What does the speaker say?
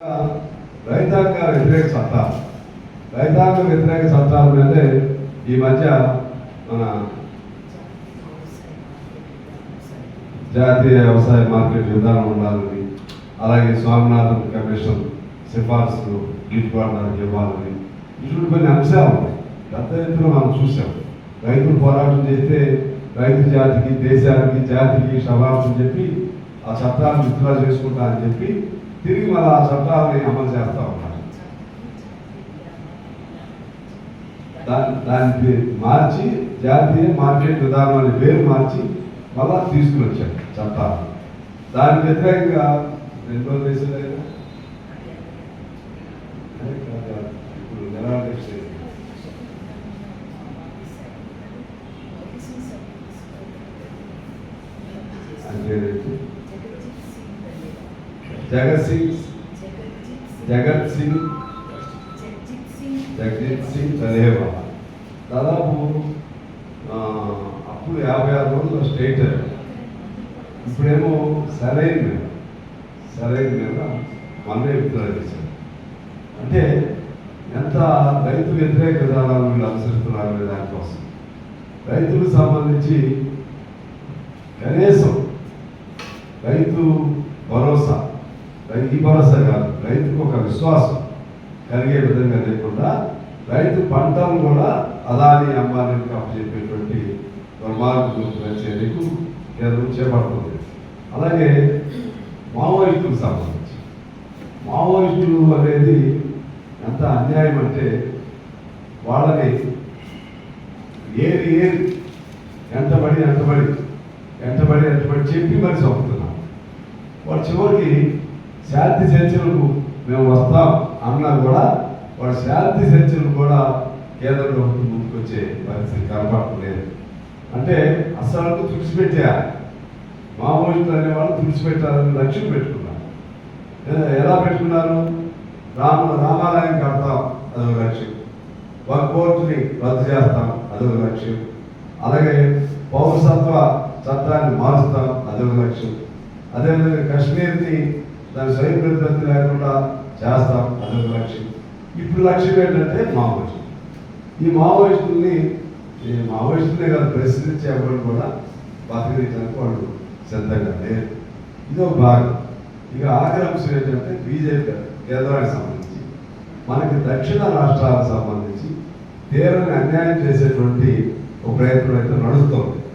రైతాంగ వ్యతిరేక చట్టాలు రైతాంగ వ్యతిరేక చట్టాల మీదే ఈ మధ్య మన జాతీయ వ్యవసాయ మార్కెట్ విధానం ఉండాలని అలాగే స్వామినాథన్ కమిషన్ సిఫార్సులు గిట్టుబాటు ధరకు ఇవ్వాలని ఇటువంటి కొన్ని అంశాలు ఉన్నాయి పెద్ద ఎత్తున మనం చూసాం రైతులు పోరాటం చేస్తే రైతు జాతికి దేశానికి జాతికి సవాల్స్ చెప్పి ఆ చట్టాలను విత్డ్రా చేసుకుంటా అని చెప్పి తిరిగి మళ్ళీ ఆ చట్టాలని అమలు చేస్తా ఉన్నారు దాన్ని దానికి మార్చి జాతీయ మార్కెట్ విధానం అనే పేరు మార్చి మళ్ళా తీసుకుని వచ్చారు చట్టాలు దానికి వ్యతిరేకంగా రెండో దేశాలు ఇప్పుడు నిరాకరణ చేశారు. అంటే జగత్ సింగ్. జగత్ సింగ్. జగజిత్ సింగ్ చదేవా దాదాపు అప్పుడు యాభై ఆరు రోజులు స్టేట్ ఇప్పుడేమో సరైన సరైన మీద మళ్ళీ విడుదల చేశారు అంటే ఎంత రైతు వ్యతిరేక విధానాలు వీళ్ళు అనుసరిస్తున్నారు అనే దానికోసం. రైతులకు సంబంధించి కనీసం రైతు భరోసా రైతు భరోసా కాదు. రైతుకు ఒక విశ్వాసం కలిగే విధంగా లేకుండా రైతు పంటను కూడా అదాని అంబానీకి అప్పచెప్పేటువంటి దుర్మార్గ చర్యకు కేంద్రం చేపడుతుంది. అలాగే మావోయిస్టులకు సంబంధించి. మావోయిస్టులు అనేది ఎంత అన్యాయం అంటే వాళ్ళని ఏది ఏది ఎంతబడి ఎంతబడి ఎంతబడి ఎంతబడి చెప్పి మరి చంపుతున్నాం వాడు చివరికి శాంతి చర్చలకు మేము వస్తాం అన్నా కూడా వాళ్ళ శాంతి చర్చలు కూడా కేంద్ర ప్రభుత్వం ముందుకొచ్చే పరిస్థితి కనపడలేదు. అంటే అసలు తుడిచిపెట్టారు మామూలు అనేవాళ్ళు తుడిచిపెట్టాలని లక్ష్యం పెట్టుకున్నారు. ఎలా పెట్టుకున్నారు? రామ రామాలయం కడతాం అదొక లక్ష్యం. ఒక కోర్టుని రద్దు చేస్తాం అదొక లక్ష్యం. అలాగే పౌరసత్వ చట్టాన్ని మారుస్తాం అదొక లక్ష్యం. అదేవిధంగా కాశ్మీర్ని దాని స్వయం ప్రతిపత్తి లేకుండా చేస్తాం అదొక లక్ష్యం. ఇప్పుడు లక్ష్యం ఏంటంటే మావోయిస్టులు ఈ మావోయిస్టుల్ని ఈ మావోయిస్టులే కాదు ప్రశ్నించే ఎవరు కూడా బతికించడానికి వాళ్ళు సిద్ధంగా లేరు. ఇది ఒక భాగం. ఇక ఆఖరి అంశం ఏంటంటే బీజేపీ కేంద్రానికి సంబంధించి మనకి దక్షిణ రాష్ట్రాలకు సంబంధించి తీవ్రంగా అన్యాయం చేసేటువంటి ఒక ప్రయత్నం అయితే నడుస్తుంది.